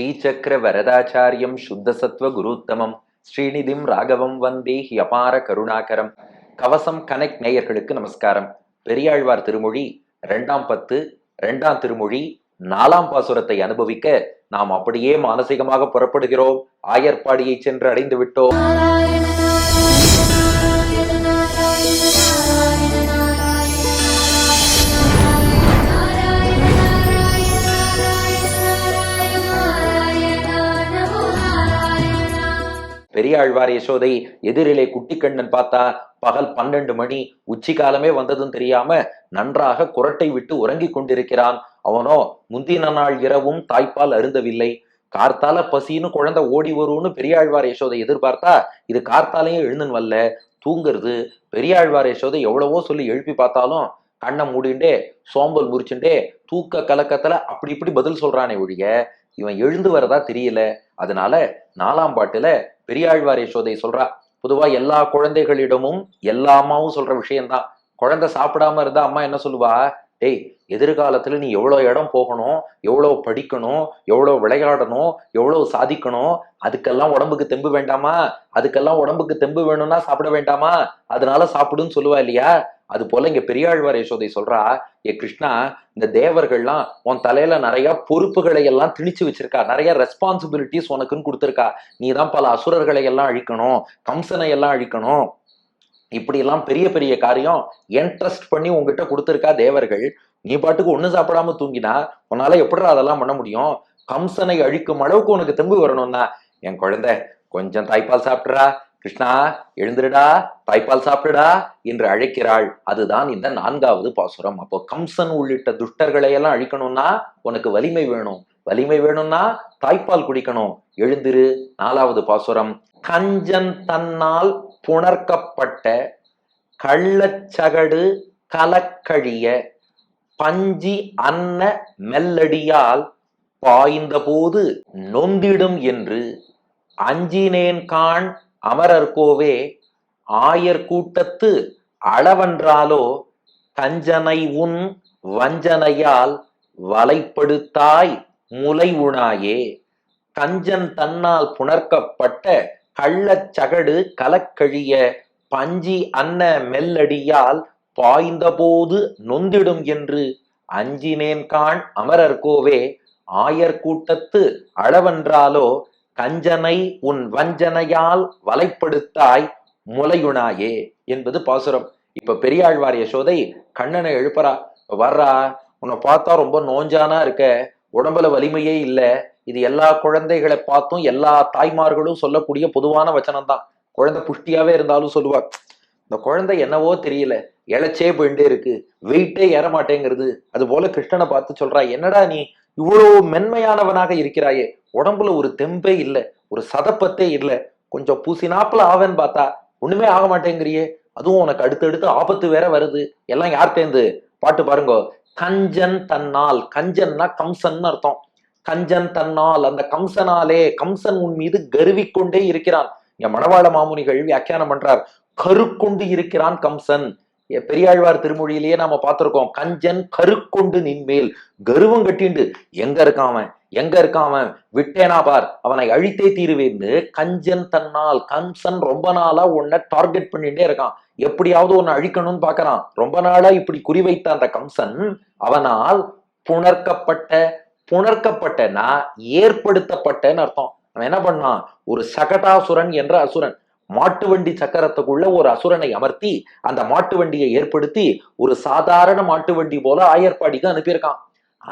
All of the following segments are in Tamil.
ஸ்ரீசக்கர வரதாச்சாரியம் சுத்தசத்வ குருத்தமம். ஸ்ரீநிதிம் ராகவம் வந்தே அபார கருணாகரம். கவசம் கனெக்ட் நேயர்களுக்கு நமஸ்காரம். பெரியாழ்வார் திருமொழி ரெண்டாம் பத்து ரெண்டாம் திருமொழி நாலாம் பாசுரத்தை அனுபவிக்க நாம் அப்படியே மானசீகமாக புறப்படுகிறோம். ஆயர்பாடியை சென்று அடைந்து விட்டோம் பெரியாழ்வார் யசோதை எதிரிலே குட்டிக்கண்ணன் பார்த்தா பகல் பன்னெண்டு மணி உச்சி காலமே வந்ததும் தெரியாம நன்றாக குரட்டை விட்டு உறங்கிக் கொண்டிருக்கிறான். அவனோ முந்தின நாள் இரவும் தாய்ப்பால் அருந்தவில்லை. கார்த்தால பசின்னு குழந்தை ஓடி வரும்னு பெரியாழ்வார் யசோதை எதிர்பார்த்தா இது கார்த்தாலையும் எழுந்துன்னு வரல. தூங்குறது. பெரியாழ்வார் யசோதை எவ்வளவோ சொல்லி எழுப்பி பார்த்தாலும் கண்ணை மூடிண்டே சோம்பல் முறிச்சுண்டே தூக்க கலக்கத்துல அப்படி இப்படி பதில் சொல்றானே ஒழிய இவன் எழுந்து வரதா தெரியல. அதனால நாலாம் பாட்டுல பெரியாழ்வார் யசோதை சொல்றா பொதுவா எல்லா குழந்தைகளிடமும் எல்லா அம்மாவும் சொல்ற விஷயம்தான். குழந்தை சாப்பிடாம இருந்தா அம்மா என்ன சொல்லுவா? டேய் எதிர்காலத்துல நீ எவ்வளவு இடம் போகணும் எவ்வளவு படிக்கணும் எவ்வளவு விளையாடணும் எவ்வளவு சாதிக்கணும் அதுக்கெல்லாம் உடம்புக்கு தெம்பு வேண்டாமா? அதுக்கெல்லாம் உடம்புக்கு தெம்பு வேணும்னா சாப்பிட வேண்டாமா? அதனால சாப்பிடுன்னு சொல்லுவா இல்லையா? அது போல இங்க பெரியாழ்வார் யசோதை சொல்றா ஏ கிருஷ்ணா இந்த தேவர்கள்லாம் உன் தலையில நிறைய பொறுப்புகளை எல்லாம் திணிச்சு வச்சிருக்கா நிறைய ரெஸ்பான்சிபிலிட்டிஸ் உனக்குன்னு கொடுத்துருக்கா. நீ தான் பல அசுரர்களை எல்லாம் அழிக்கணும் கம்சனை எல்லாம் அழிக்கணும். இப்படியெல்லாம் பெரிய பெரிய காரியம் என்ட்ரஸ்ட் பண்ணி உங்ககிட்ட கொடுத்துருக்கா தேவர்கள். நீ பாட்டுக்கு ஒன்றும் சாப்பிடாம தூங்கினா உன்னால எப்படிடா அதெல்லாம் பண்ண முடியும்? கம்சனை அழிக்கும் அளவுக்கு உனக்கு தெம்பு வரணும்னா என் குழந்தை கொஞ்சம் தாய்ப்பால் சாப்பிடுறா. கிருஷ்ணா எழுந்துடுடா தாய்ப்பால் சாப்பிடுடா என்று அழைக்கிறாள். அதுதான் இந்த நான்காவது பாசுரம். அப்போ கம்சன் உள்ளிட்ட துஷ்டர்களை எல்லாம் அழிக்கணும்னா உனக்கு வலிமை வேணும். வலிமை வேணும்னா தாய்ப்பால் குடிக்கணும். எழுந்திரு. நாலாவது பாசுரம். கஞ்சன் தன்னால் புணர்க்கப்பட்ட கள்ளச்சகடு கலக்கழிய பஞ்சி அன்ன மெல்லடியால் பாய்ந்தபோது நொந்திடும் என்று அஞ்சினேன் காண் அமரர்கோவே ஆயர் கூட்டத்து அளவன்றாலோ கஞ்சனை உன் வஞ்சனையால் வலைப்படுத்தாய் முலை உணாயே. கஞ்சன் தன்னால் புணர்க்கப்பட்ட கள்ளச்சகடு கலக்கழிய பஞ்சி அன்ன மெல்லடியால் பாய்ந்தபோது நொந்திடும் என்று அஞ்சினேன் அமரர் அமரர்கோவே ஆயர் கூட்டத்து அளவென்றாலோ கஞ்சனை உன் வஞ்சனையால் வலைப்படுத்தாய் முலையுணாயே என்பது பாசுரம். இப்ப பெரியாழ்வார் யசோதை கண்ணனை எழுப்புறா. வர்றா உன்னை பார்த்தா ரொம்ப நோஞ்சானா இருக்க? உடம்புல வலிமையே இல்லை. இது எல்லா குழந்தைகளை பார்த்தும் எல்லா தாய்மார்களும் சொல்லக்கூடிய பொதுவான வச்சனம் தான் குழந்தை புஷ்டியாவே இருந்தாலும் சொல்லுவார் இந்த குழந்தை என்னவோ தெரியல இழைச்சே போயிட்டே இருக்கு வெயிட்டே ஏற மாட்டேங்கிறது அது போல கிருஷ்ணனை பார்த்து சொல்றா என்னடா நீ இவ்வளவு மென்மையானவனாக இருக்கிறாயே? உடம்புல ஒரு தெம்பே இல்லை ஒரு சதப்பத்தே இல்லை. கொஞ்சம் பூசினாப்புல ஆவேன்னு பார்த்தா ஒண்ணுமே ஆக மாட்டேங்கிறியே அதுவும் உனக்கு அடுத்தடுத்து ஆபத்து வேற வருது. எல்லாம் யார்கிட்டேந்து? பாட்டு பாருங்க கஞ்சன் தன்னால். கஞ்சன்னா கம்சன் அர்த்தம். கஞ்சன் தன்னால். அந்த கம்சனாலே கம்சன் உன் மீது கருவிக்கொண்டே இருக்கிறான். இங்க மணவாள மாமுனிகள் வியாக்கியானம் பண்றார். கருக்கொண்டு இருக்கிறான் கம்சன். பெரியாழ்வார் திருமொழியிலேயே நாம பார்த்திருக்கோம். கஞ்சன் கருக்கொண்டு நின்மேல். கருவம் கட்டிண்டு எங்க இருக்கான் அவன்? எங்க இருக்கான் அவன்? விட்டேனா பார். அவனை அழித்தே தீருவேன்னு கஞ்சன் தன்னால் கம்சன் ரொம்ப நாளா உன்னை டார்கெட் பண்ணிட்டே இருக்கான். எப்படியாவது உன்னை அழிக்கணும்னு பாக்குறான் ரொம்ப நாளா இப்படி குறிவைத்த அந்த கம்சன். அவனால் புணர்க்கப்பட்ட புணர்க்கப்பட்டனா ஏற்படுத்தப்பட்டன்னு அர்த்தம். அவன் என்ன பண்ணான்? ஒரு சகடாசுரன் என்ற அசுரன். மாட்டு வண்டி சக்கரத்துக்குள்ள ஒரு அசுரனை அமர்த்தி அந்த மாட்டு வண்டியை ஏற்படுத்தி ஒரு சாதாரண மாட்டு வண்டி போல ஆயர்பாடிக்கு அனுப்பியிருக்கான்.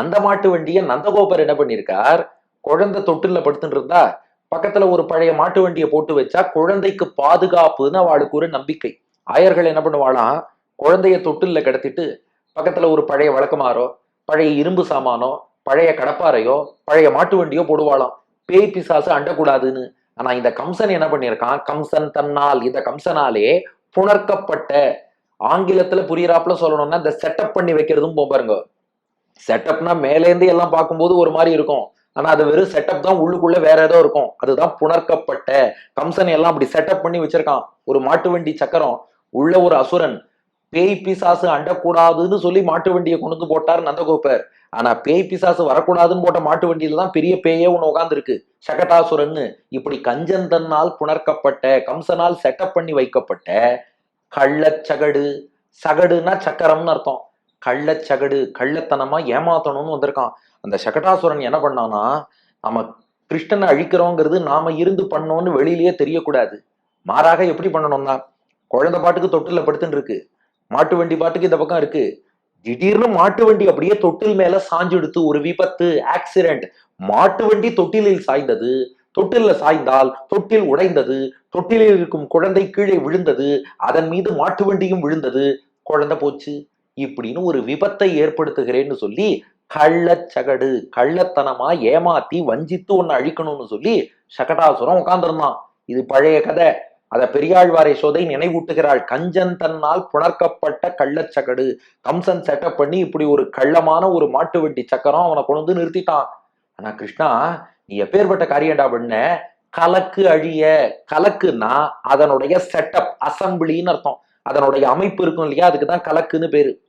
அந்த மாட்டு வண்டியை நந்தகோபர் என்ன பண்ணியிருக்கார்? குழந்தை தொட்டில படுத்துட்டு இருந்தா பக்கத்துல ஒரு பழைய மாட்டு வண்டியை போட்டு வச்சா குழந்தைக்கு பாதுகாப்புன்னு அவளுக்கு ஒரு நம்பிக்கை. ஆயர்கள் என்ன பண்ணுவாளாம் குழந்தைய தொட்டில கிடத்திட்டு பக்கத்துல ஒரு பழைய வழக்கமாரோ பழைய இரும்பு சாமானோ பழைய கடப்பாறையோ பழைய மாட்டு வண்டியோ போடுவாளாம். பேய் பிசாசு அண்டக்கூடாதுன்னு. ஆனா இந்த கம்சன் என்ன பண்ணியிருக்கான்? கம்சன் தன்னால் இந்த கம்சனாலே புணர்க்கப்பட்ட ஆங்கிலத்துல புரியறாப்புல சொல்லணும்னா இந்த செட்டப் பண்ணி வைக்கிறதும் பாருங்க. செட்டப்னா மேலேந்து எல்லாம் பார்க்கும்போது ஒரு மாதிரி இருக்கும். ஆனா அது வெறும் செட்டப் தான் உள்ளுக்குள்ள வேற ஏதோ இருக்கும். அதுதான் புணர்க்கப்பட்ட கம்சன் எல்லாம் அப்படி செட்டப் பண்ணி வச்சிருக்கான். ஒரு மாட்டு வண்டி சக்கரம் உள்ள ஒரு அசுரன் பேய் பிசாசு அண்டக்கூடாதுன்னு சொல்லி மாட்டு வண்டியை கொண்டு வந்து போட்டார் நந்தகோபர். ஆனா பேய் பிசாசு வரக்கூடாதுன்னு போட்ட மாட்டு வண்டியில தான் பெரிய பேயே ஒண்ணு உட்காந்துருக்கு சகட்டாசுரன்னு இப்படி கஞ்சந்தன்னால் புணர்க்கப்பட்ட கம்சனால் செட்டப் பண்ணி வைக்கப்பட்ட கள்ளச்சகடு. சகடுன்னா சக்கரம்னு அர்த்தம். கள்ளச்சகடு கள்ளத்தனமா ஏமாத்தணும்னு வந்திருக்கான். அந்த சகட்டாசுரன் என்ன பண்ணான்னா நம்ம கிருஷ்ணனை அழிக்கிறோங்கிறது நாம இருந்து பண்ணோம்னு வெளியிலேயே தெரியக்கூடாது. மாறாக எப்படி பண்ணணும்னா குழந்தை பாட்டுக்கு தொட்டில படுத்துன்னு இருக்கு. மாட்டு வண்டி பாட்டுக்கு இந்த பக்கம் இருக்கு. திடீர்னு மாட்டு வண்டி அப்படியே தொட்டில் மேல சாஞ்செடுத்து ஒரு விபத்து ஆக்சிடென்ட் மாட்டு வண்டி தொட்டிலில் சாய்ந்தது. தொட்டில சாய்ந்தால் தொட்டில் உடைந்தது. தொட்டிலில் இருக்கும் குழந்தை கீழே விழுந்தது. அதன் மீது மாட்டு வண்டியும் விழுந்தது. குழந்தை போச்சு. இப்படின்னு ஒரு விபத்தை ஏற்படுத்துகிறேன்னு சொல்லி கள்ளச்சகடு கள்ளத்தனமா ஏமாத்தி வஞ்சித்து ஒன்னு அழிக்கணும்னு சொல்லி சகடாசுரம் உட்காந்துருந்தான் இது பழைய கதை. அதை பெரியாழ்வாரை சோதை நினைவூட்டுகிறாள். கஞ்சன் தன்னால் புணர்க்கப்பட்ட கள்ளச்சகடு கம்சன் செட்டப் பண்ணி இப்படி ஒரு கள்ளமான ஒரு மாட்டு வெட்டி சக்கரம் அவனை கொண்டு வந்து நிறுத்திட்டான். ஆனா கிருஷ்ணா நீ எப்பேற்பட்ட காரியண்டா பண்ண? கலக்கு அழிய. கலக்குன்னா அதனுடைய செட்டப் அசம்பிளின்னு அர்த்தம். அதனுடைய அமைப்பு இருக்கும் இல்லையா? அதுக்கு தான் கலக்குன்னு பேரு.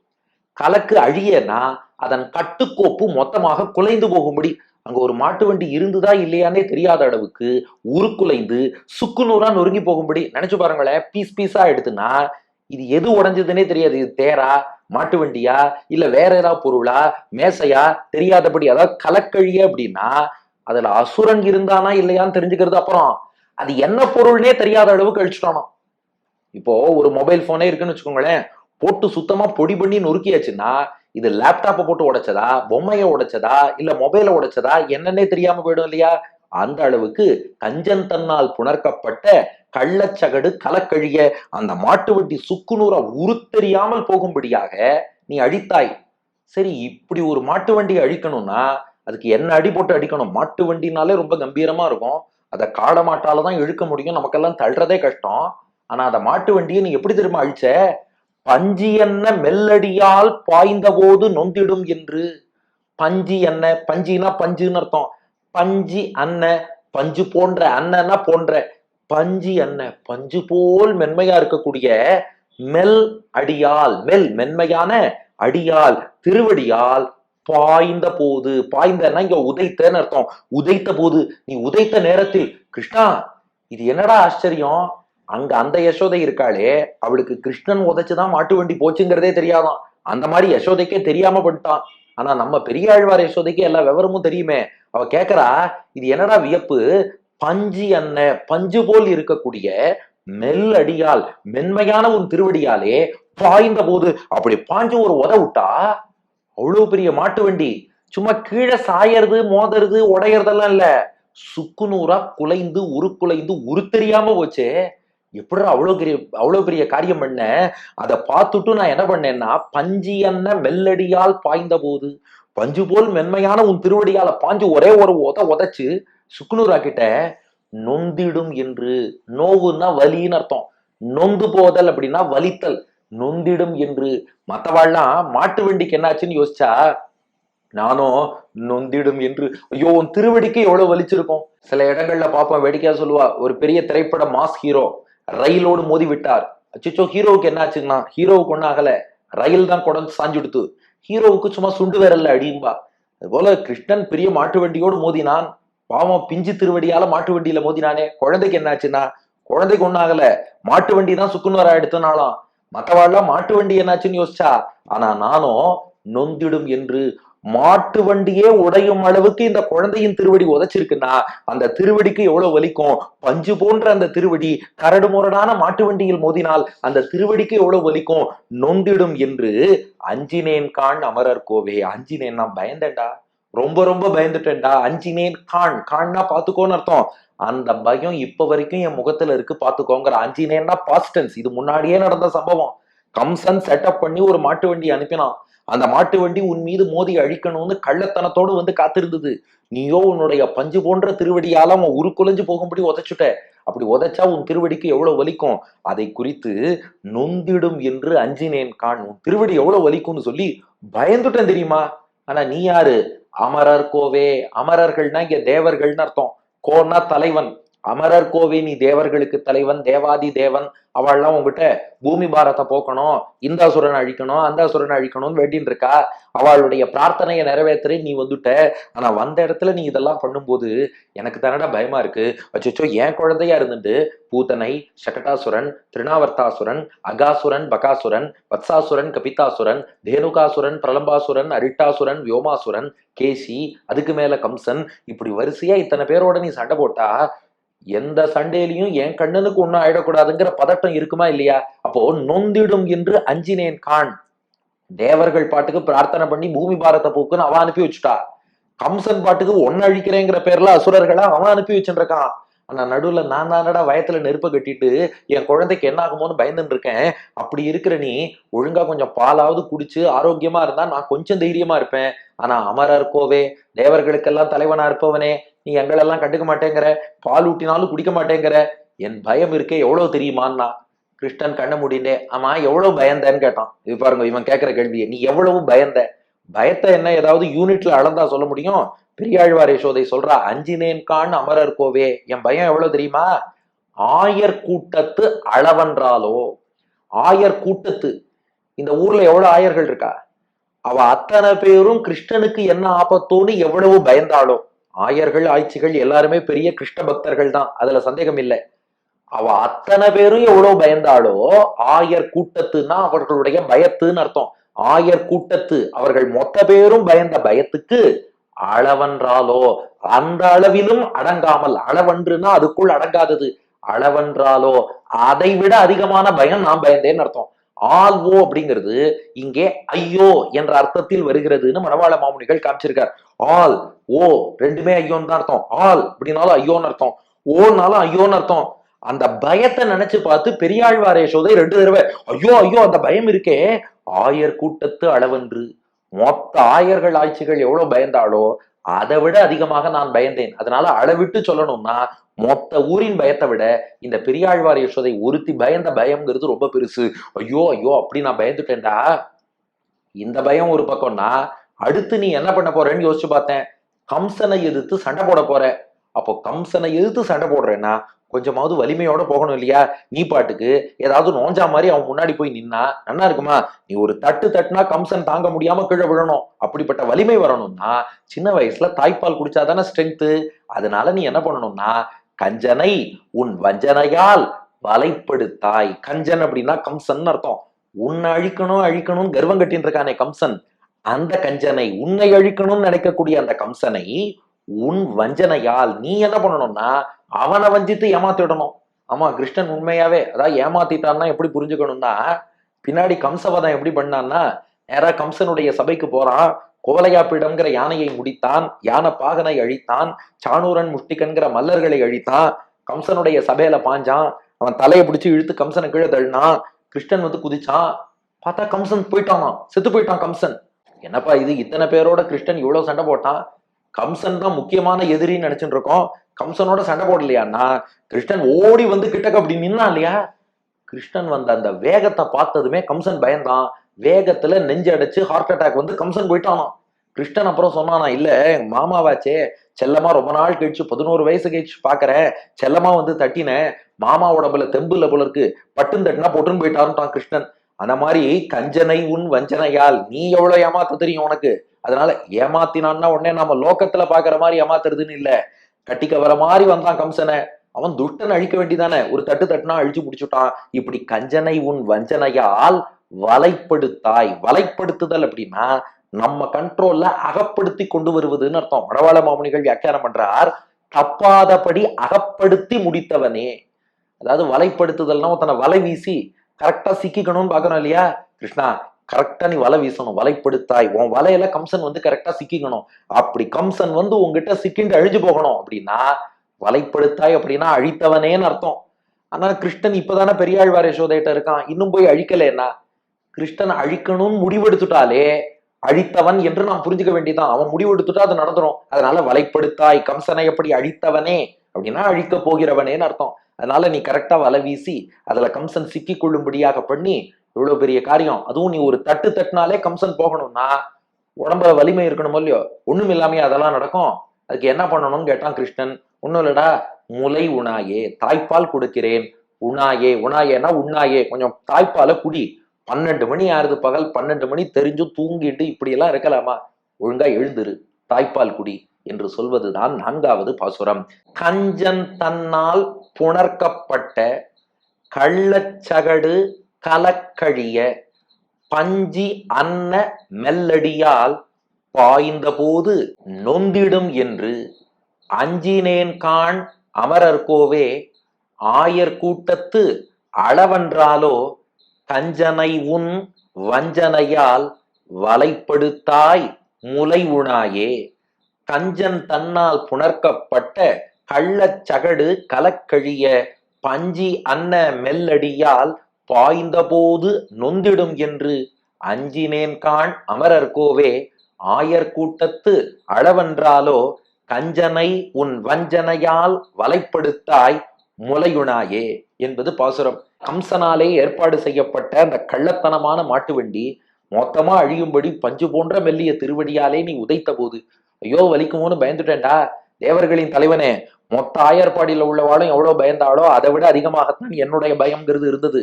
கலக்கு அழியனா அதன் கட்டுக்கோப்பு மொத்தமாக குலைந்து போகும்படி. அங்க ஒரு மாட்டு வண்டி இருந்துதா இல்லையானே தெரியாத அளவுக்கு உருக்குலைந்து சுக்குநூறா நொறுங்கி போகும்படி நினைச்சு பாருங்களேன் பீஸ் பீஸா எடுத்துனா இது எது உடைஞ்சதுன்னே தெரியாது. இது தேரா மாட்டு வண்டியா இல்ல வேற ஏதாவது பொருளா மேசையா தெரியாதபடி அதாவது கலக்கழிய அப்படின்னா அதுல அசுரன் இருந்தானா இல்லையான்னு தெரிஞ்சுக்கிறது அப்புறம். அது என்ன பொருள்னே தெரியாத அளவுக்கு அழிச்சிட்டானோ இப்போ ஒரு மொபைல் போனே இருக்குன்னு வச்சுக்கோங்களேன் போட்டு சுத்தமா பொடி பண்ணி நொறுக்கியாச்சுன்னா இது லேப்டாப்பை போட்டு உடைச்சதா? பொம்மையை உடைச்சதா? இல்ல மொபைலை உடைச்சதா? என்னன்னே தெரியாம போயிடும் இல்லையா? அந்த அளவுக்கு கஞ்சன் தன்னால் புணர்க்கப்பட்ட கள்ளச்சகடு கலக்கழிய அந்த மாட்டு வண்டி சுக்குநூறா உருத்தெரியாமல் போகும்படியாக நீ அழித்தாய். சரி இப்படி ஒரு மாட்டு வண்டியை அழிக்கணும்னா அதுக்கு என்ன அடி போட்டு அடிக்கணும்? மாட்டு வண்டினாலே ரொம்ப கம்பீரமா இருக்கும். அதை காடை மாட்டால தான் இழுக்க முடியும். நமக்கெல்லாம் தள்ளுறதே கஷ்டம். ஆனா அந்த மாட்டு வண்டியை நீ எப்படி திரும்ப அழிச்ச? பஞ்சி என்ன மெல்லடியால் பாய்ந்த போது நொந்திடும் என்று. பஞ்சி என்ன பஞ்சினா பஞ்சுன்னு அர்த்தம். பஞ்சி அன்ன பஞ்சு போன்ற அண்ணனா போன்ற. பஞ்சி அன்ன பஞ்சு போல் மென்மையா இருக்கக்கூடிய மெல் அடியால் மெல் மென்மையான அடியால் திருவடியால் பாய்ந்த போது பாய்ந்தன்னா இங்க உதைத்தன்னு அர்த்தம். உதைத்த போது நீ உதைத்த நேரத்தில் கிருஷ்ணா இது என்னடா ஆச்சரியம்? அங்க அந்த யசோதை இருக்காளே அவளுக்கு கிருஷ்ணன் உதைச்சுதான் மாட்டு வண்டி போச்சுங்கிறதே தெரியாதான். அந்த மாதிரி யசோதைக்கே தெரியாம பண்ணிட்டான் ஆனா நம்ம பெரியாழ்வார் யசோதைக்கு எல்லா விவரமும் தெரியுமே. அவ கேக்குறா இது என்னடா வியப்பு? பஞ்சு என்ன பஞ்சு போல் இருக்கக்கூடிய மெல்லடியால் மென்மையான உன் திருவடியாலே பாய்ந்த போது அப்படி பாஞ்சு ஒரு உத விட்டா அவ்வளவு பெரிய மாட்டு வண்டி. சும்மா கீழே சாயறது மோதறது உடையறதெல்லாம் இல்ல. சுக்குநூறா குலைந்து உருக்குலைந்து உருத்தெரியாம போச்சே. எப்படா அவ்வளோ பெரிய அவ்வளோ பெரிய காரியம் பண்ண? அதை பார்த்துட்டு நான் என்ன பண்ணேன்னா பஞ்சு என்ன மெல்லடியால் பாய்ந்த போது பஞ்சு போல் மென்மையான உன் திருவடியால பாஞ்சு ஒரே ஒரு உத உதச்சு சுக்குநூறாக்கிட்ட நொந்திடும் என்று. நோவுன்னா வலின்னு அர்த்தம். நொந்து போதல் அப்படின்னா வலித்தல். நொந்திடும் என்று. மற்றவாள்லாம் மாட்டு வண்டிக்கு என்னாச்சுன்னு யோசிச்சா நானும் நொந்திடும் என்று. ஐயோ உன் திருவடிக்கு எவ்வளவு வலிச்சிருக்கும்? சில இடங்கள்ல பார்ப்போம் வேடிக்கையா சொல்லுவா ஒரு பெரிய திரைப்பட மாஸ் ஹீரோ. ரயிலோடு மோதி விட்டார் அச்சோ ஹீரோவுக்கு என்ன ஆச்சுன்னா ஹீரோவுக்கு ஒன்றும் ஆகலை. ரயில் தான் கொண்டு சாஞ்சுடுத்து ஹீரோவுக்கு சும்மா சுண்டு விரல்ல அடியும்பா. அதுபோல கிருஷ்ணன் பெரிய மாட்டு வண்டியோடு மோதினான். பாவம் பிஞ்சு திருவடியால மாட்டு வண்டியில மோதினானே. குழந்தைக்கு என்னாச்சுன்னா குழந்தைக்கு ஒன்றும் ஆகல. மாட்டு வண்டி தான் சுக்குநூறா எடுத்தனாலும். மற்றவாள்லாம் மாட்டு வண்டி என்னாச்சுன்னு யோசிச்சா ஆனா நானும் நொந்திடும் என்று மாட்டு வண்டியே உடையும் அளவுக்கு இந்த குழந்தையின் திருவடி உதைச்சிருக்குன்னா அந்த திருவடிக்கு எவ்வளவு வலிக்கும்? பஞ்சு போன்ற அந்த திருவடி கரடு முரடான மாட்டு வண்டியில் மோதினால் அந்த திருவடிக்கு எவ்வளவு வலிக்கும்? நொந்திடும் என்று அஞ்சினேன் கான் அமரர் கோவே. அஞ்சினேன் நான் பயந்தேன்டா. ரொம்ப ரொம்ப பயந்துட்டேன்டா. அஞ்சினேன் கான் கான்னா பாத்துக்கோன்னு அர்த்தம். அந்த பயம் இப்ப வரைக்கும் என் முகத்துல இருக்கு. பாத்துக்கோங்கிற அஞ்சினேன்னா பாஸ்டன்ஸ் இது முன்னாடியே நடந்த சம்பவம். கம்சன் செட்டப் பண்ணி ஒரு மாட்டு வண்டி அனுப்பினான். அந்த மாட்டு வண்டி உன் மீது மோதி அழிக்கணும்னு கள்ளத்தனத்தோடு வந்து காத்திருந்தது. நீயோ உன்னுடைய பஞ்சு போன்ற திருவடியால அவன் உருக்குலைஞ்சு போகும்படி உதைச்சுட்ட. அப்படி உதைச்சா உன் திருவடிக்கு எவ்வளவு வலிக்கும்? அதை குறித்து நொந்திடும் என்று அஞ்சினேன் கான். உன் திருவடி எவ்வளவு வலிக்கும்னு சொல்லி பயந்துட்டேன் தெரியுமா? ஆனா நீ யாரு? அமரர் கோவே. அமரர்கள்னா இங்க தேவர்கள்னு அர்த்தம். கோன்னா தலைவன். அமரர் கோவே நீ தேவர்களுக்கு தலைவன் தேவாதி தேவன் அவள்லாம் உங்ககிட்ட பூமி பாரத்தை போக்கணும் இந்த அசுரனை அழிக்கணும் அந்த அசுரனை அழிக்கணும்னு வேண்டின்னு இருக்கா அவளுடைய பிரார்த்தனையை நிறைவேற்ற நீ வந்துட்ட. ஆனா வந்த இடத்துல நீ இதெல்லாம் பண்ணும்போது எனக்கு தானடா பயமா இருக்கு. அச்சோ என் குழந்தையா இருந்துட்டு பூத்தனை சகட்டாசுரன் திருநாவர்த்தாசுரன் அகாசுரன் பகாசுரன் வத்சாசுரன் கபிதாசுரன் தேனுகாசுரன் பிரலம்பாசுரன் அரிட்டாசுரன் வியோமாசுரன் கேசி அதுக்கு மேல கம்சன் இப்படி வரிசையா இத்தனை பேரோட நீ சண்டை போட்டா எந்த சண்டையிலையும் என் கண்ணனுக்கு ஒன்றும் ஆயிடக்கூடாதுங்கிற பதட்டம் இருக்குமா இல்லையா? அப்போ நொந்திடும் என்று அஞ்சினேன் கான் தேவர்கள் பாட்டுக்கு பிரார்த்தனை பண்ணி பூமி பாரத்தை போக்குன்னு அவன் அனுப்பி வச்சுட்டா. கம்சன் பாட்டுக்கு ஒன்னு அழிக்கிறேங்கிற பேர்ல அசுரர்களா அவன் அனுப்பி வச்சுருக்கான். ஆனா நடுவுல நான் தானடா வயத்துல நெருப்ப கட்டிட்டு என் குழந்தைக்கு என்ன ஆகுமோன்னு பயந்துட்டு இருக்கேன். அப்படி இருக்கிற நீ ஒழுங்கா கொஞ்சம் பாலாவது குடிச்சு ஆரோக்கியமா இருந்தா நான் கொஞ்சம் தைரியமா இருப்பேன். ஆனா அமரர் கோவே தேவர்களுக்கெல்லாம் தலைவனா இருப்பவனே நீ எங்களெல்லாம் கண்டுக்க மாட்டேங்கிற பால் ஊட்டினாலும் குடிக்க மாட்டேங்கிற என் பயம் இருக்கே எவ்வளவு தெரியுமான்னா கிருஷ்ணன் கண்ண முடிந்தே ஆமா எவ்வளவு பயந்தேன்னு கேட்டான். இது பாருங்க இவன் கேட்கிற கேள்வியை நீ எவ்வளவு பயந்த? பயத்தை என்ன ஏதாவது யூனிட்ல அளந்தா சொல்ல முடியும்? பெரியாழ்வார் யசோதை சொல்றா அஞ்சினேன் அமரர் கோவே. என் பயம் எவ்வளவு தெரியுமா? ஆயர் கூட்டத்து அளவன்றாலோ ஆயர் கூட்டத்து இந்த ஊர்ல எவ்வளவு ஆயர்கள் இருக்கா? அவ அத்தனை பேரும் கிருஷ்ணனுக்கு என்ன ஆபத்தோன்னு எவ்வளவு பயந்தாளோ ஆயர்கள் ஆய்ச்சிகள் எல்லாருமே பெரிய கிருஷ்ண பக்தர்கள் தான். அதுல சந்தேகம் இல்லை. அவ அத்தனை பேரும் எவ்வளவு பயந்தாளோ ஆயர் கூட்டத்துன்னா அவர்களுடைய பயத்துன்னு அர்த்தம். ஆயர் கூட்டத்து அவர்கள் மொத்த பேரும் பயந்த பயத்துக்கு அளவன்றாலோ அந்த அளவிலும் அடங்காமல் அளவன்றுனா அதுக்குள் அடங்காதது. அளவன்றாலோ அதை விட அதிகமான பயம் நான் பயந்தேன்னு அர்த்தம். ஆல்வோ அப்படிங்கிறது இங்கே ஐயோ என்ற அர்த்தத்தில் வருகிறதுன்னு மணவாள மாமுனிகள் காமிச்சிருக்கார். ஆல் ஓ ரெண்டுமே ஐயோன்னு தான் அர்த்தம். ஆல் அப்படின்னாலும் ஐயோன்னு அர்த்தம். ஓனாலும் ஐயோன்னு அர்த்தம். அந்த பயத்தை நினைச்சு பார்த்து பெரியாழ்வாரே யசோதை ரெண்டு தடவை ஐயோ ஐயோ அந்த பயம் இருக்கே. ஆயர் கூட்டத்து அளவென்று. மொத்த ஆயர்கள் ஆட்சிகள் எவ்வளவு பயந்தாலோ அதை விட அதிகமாக நான் பயந்தேன். அதனால அளவிட்டு சொல்லணும்னா மொத்த ஊரின் பயத்தை விட இந்த பெரியாழ்வார் யசோதை ஒருத்தி பயந்த பயம்ங்கிறது ரொம்ப பெருசு. ஐயோ ஐயோ அப்படி நான் பயந்துட்டேன்டா. இந்த பயம் ஒரு பக்கம்னா அடுத்து நீ என்ன பண்ண போறேன்னு யோசிச்சு பார்த்தேன். கம்சனை எதிர்த்து சண்டை போட போற. அப்போ கம்சனை எதிர்த்து சண்டை போடுறேன்னா கொஞ்சமாவது வலிமையோட போகணும் இல்லையா? நீ பாட்டுக்கு ஏதாவது நோஞ்சா மாதிரி அவன் முன்னாடி போய் நின்னா நல்லா இருக்குமா? நீ ஒரு தட்டு தட்டுனா கம்சன் தாங்க முடியாம கீழே விழணும். அப்படிப்பட்ட வலிமை வரணும்னா சின்ன வயசுல தாய்ப்பால் குடிச்சாதானே ஸ்ட்ரென்த்து அதனால நீ என்ன பண்ணணும்னா கஞ்சனை உன் வஞ்சனையால் வலைப்படுத்தாய். கஞ்சன் அப்படின்னா கம்சன் அர்த்தம். உன்னை அழிக்கணும் அழிக்கணும்னு கர்வம் கட்டின்னு இருக்கானே கம்சன். அந்த கஞ்சனை உன்னை அழிக்கணும்னு நினைக்கக்கூடிய அந்த கம்சனை உன் வஞ்சனையால் நீ என்ன பண்ணணும்னா அவனை வஞ்சித்து ஏமாத்தி விடணும். ஆமா கிருஷ்ணன் உண்மையாவே அதாவது ஏமாத்திட்டான்னா எப்படி புரிஞ்சுக்கணும்னா பின்னாடி கம்சவதம் எப்படி பண்ணான்னா நேரா கம்சனுடைய சபைக்கு போறான் கோலையாப்பிடம்ங்கிற யானையை முடித்தான் யானை பாகனை அழித்தான் சாணூரன் முஷ்டிகன்கிற மல்லர்களை அழித்தான் கம்சனுடைய சபையில பாஞ்சான் அவன் தலையை பிடிச்சி இழுத்து கம்சனை கீழே தள்ளினான் கிருஷ்ணன் வந்து குதிச்சான் பார்த்தா கம்சன் போயிட்டானாம் செத்து போயிட்டான் கம்சன். என்னப்பா இது இத்தனை பேரோட கிருஷ்ணன் இவ்வளவு சண்டை போட்டான்? கம்சன் தான் முக்கியமான எதிரின்னு நினைச்சுட்டு இருக்கோம். கம்சனோட சண்டை போடலையான்னா கிருஷ்ணன் ஓடி வந்து கிட்டக்க அப்படி நின்னா இல்லையா? கிருஷ்ணன் வந்த அந்த வேகத்தை பார்த்ததுமே கம்சன் பயந்தான். வேகத்துல நெஞ்சு அடைச்சு ஹார்ட் அட்டாக் வந்து கம்சன் போயிட்டானாம். கிருஷ்ணன் அப்புறம் சொன்னானா இல்ல எங்க மாமாவாச்சே செல்லமா ரொம்ப நாள் கழிச்சு பதினோரு வயசு கழிச்சு பாக்குறேன். செல்லமா வந்து தட்டினேன் மாமா உடம்புல தெம்புல போல இருக்கு. பட்டுன்னு தட்டினா பொட்டுன்னு போயிட்டாருன்ட்டான் கிருஷ்ணன். அந்த மாதிரி கஞ்சனை உன் வஞ்சனையால் நீ எவ்வளவு ஏமாத்த தெரியும் உனக்கு? அதனால ஏமாத்தினான்னா உடனே நம்ம லோக்கத்துல பாக்குற மாதிரி ஏமாத்துறதுன்னு இல்ல. கட்டிக்க வர மாதிரி வந்தான் கம்சனை. அவன் துஷ்டன் அழிக்க வேண்டிதானே ஒரு தட்டு தட்டுனா அழிச்சு பிடிச்சுட்டான் இப்படி கஞ்சனை உன் வஞ்சனையால் வலைப்படுத்தாய். வலைப்படுத்துதல் அப்படின்னா நம்ம கண்ட்ரோல்ல அகப்படுத்தி கொண்டு வருவதுன்னு அர்த்தம். மடவாள மாமுனிகள் வியாக்கியானம் பண்றார். தப்பாதபடி அகப்படுத்தி முடித்தவனே. அதாவது வலைப்படுத்துதல்னா ஒருத்தனை வலை வீசி கரெக்டா சிக்கிக்கணும்னு பாக்குறோம் இல்லையா? கிருஷ்ணா கரெக்டா நீ வலை வீசணும் வலைப்படுத்தாய். உன் வலையில கம்சன் வந்து கரெக்டா சிக்கிக்கணும். அப்படி கம்சன் வந்து உங்ககிட்ட சிக்கிண்டு அழிஞ்சு போகணும். அப்படின்னா வலைப்படுத்தாய் அப்படின்னா அழித்தவனேன்னு அர்த்தம். ஆனா கிருஷ்ணன் இப்பதானே பெரியாழ்வார் யசோதையிட்ட இருக்கான். இன்னும் போய் அழிக்கலன்னா கிருஷ்ணன் அழிக்கணும்னு முடிவெடுத்துட்டாலே அழித்தவன் என்று நாம் புரிஞ்சுக்க வேண்டியதான் அவன் முடிவெடுத்துட்டா அது நடந்துரும். அதனால வலைப்படுத்தாய் கம்சனை எப்படி அழித்தவனே? அப்படின்னா அழிக்க போகிறவனேன்னு அர்த்தம். அதனால நீ கரெக்டா வலை வீசி அதுல கம்சன் சிக்கி கொள்ளும்படியாக பண்ணி இவ்வளவு பெரிய காரியம்? அதுவும் நீ ஒரு தட்டு தட்டினாலே கம்சன் போகணும்னா உடம்புல வலிமை இருக்கணும் இல்லையோ? ஒண்ணும் இல்லாமையே அதெல்லாம் நடக்கும். அதுக்கு என்ன பண்ணணும்னு கேட்டான் கிருஷ்ணன். ஒன்றும் இல்லடா முலை உணாயே தாய்ப்பால் கொடுக்கிறேன். உணாயே உணாயேனா உண்ணாயே. கொஞ்சம் தாய்ப்பாலை குடி. பன்னெண்டு மணி ஆறுது பகல் பன்னெண்டு மணி தெரிஞ்சு தூங்கிட்டு இப்படியெல்லாம் இருக்கலாமா? ஒழுங்கா எழுந்துரு தாய்ப்பால் குடி என்று சொல்வதுதான் நான்காவது பாசுரம். கஞ்சன் தன்னால் புணர்க்கப்பட்ட கள்ளச்சகடு கலக்கழிய பஞ்சி அன்ன மெல்லடியால் பாய்ந்தபோது நொந்திடும் என்று அஞ்சினேன் கான் அமரர்கோவே ஆயர் கூட்டத்து அளவன்றாலோ கஞ்சனை உன் வஞ்சனையால் வலைப்படுத்தாய் முலை உணாயே. கஞ்சன் தன்னால் புணர்க்கப்பட்ட கள்ளச்சகடு கலக்கழிய பஞ்சி அன்ன மெல்லடியால் பாய்ந்தபோது நொந்திடும் என்று அஞ்சினேன் காண் அமரர்கோவே ஆயர் கூட்டத்து அளவென்றாலோ கஞ்சனை உன் வஞ்சனையால் வலைப்படுத்தாய் முலையுணாயே என்பது பாசுரம். கம்சனாலே ஏற்பாடு செய்யப்பட்ட அந்த கள்ளத்தனமான மாட்டு வண்டி மொத்தமா அழியும்படி பஞ்சு போன்ற மெல்லிய திருவடியாலே நீ உதைத்த போது ஐயோ வலிக்குமோன்னு பயந்துட்டேன்டா. தேவர்களின் தலைவனே மொத்த ஆயர்பாடியில் உள்ளவாளும் எவ்வளவு பயந்தாளோ அதை விட அதிகமாகத்தான் என்னுடைய பயம்ங்கிறது இருந்தது.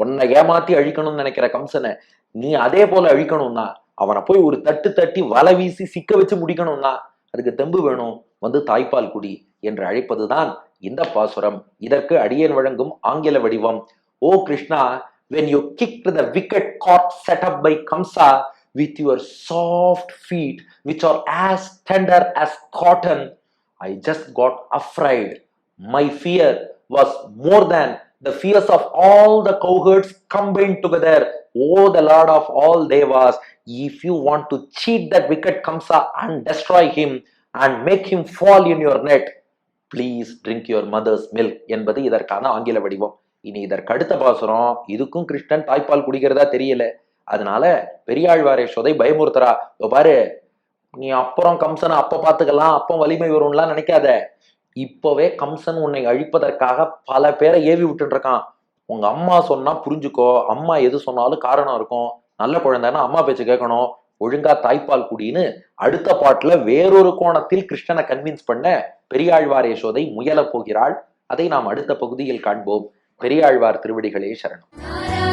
உன்னை ஏமாத்தி அழிக்கணும்னு நினைக்கிற கம்சனை நீ அதே போல அழிக்கணும்னா அவனை போய் ஒரு தட்டு தட்டி வலை வீசி சிக்க வச்சு முடிக்கணும்னா அதுக்கு தெம்பு வேணும். வந்து தாய்ப்பால் குடி என்று அழைப்பதுதான் இந்த பாசுரம். இதற்கு அடியேன் வழங்கும் ஆங்கில வடிவம். ஓ Krishna when you kick the wicked cart set up by Kamsa with with soft feet which are as as tender cotton I just just afraid my fear was more more the fears of all the cowherds combined together. O the Lord of all Devas, if you want to cheat that wicked Kamsa and destroy him and make him fall in your net, please drink your mother's milk என்பது இதற்கான ஆங்கில வடிவம். இனி இதற்கு அடுத்த பாசுரம். இதுக்கும் கிருஷ்ணன் தாய்ப்பால் குடிக்கிறதா தெரியல. அதனால பெரியாழ்வாரே சொதை பயமுறுத்துறா. பாரு நீ அப்புறம் கம்சனை அப்ப பாத்துக்கலாம் அப்போ வலிமை வரும்லாம் நினைக்காத. இப்பவே கம்சன் உன்னை அழிப்பதற்காக பல பேரை ஏவி விட்டுருக்கான் உங்க அம்மா சொன்னா புரிஞ்சுக்கோ. அம்மா எது சொன்னாலும் காரணம் இருக்கும். நல்ல குழந்தைன்னா அம்மா பேச்சு கேட்கணும். ஒழுங்கா தாய்ப்பால் குடின்னு அடுத்த பாட்டுல வேறொரு கோணத்தில் கிருஷ்ணனை கன்வின்ஸ் பண்ண பெரியாழ்வார் யசோதை முயல போகிறாள். அதை நாம் அடுத்த பகுதியில் காண்போம். பெரியாழ்வார் திருவடிகளே சரணம்.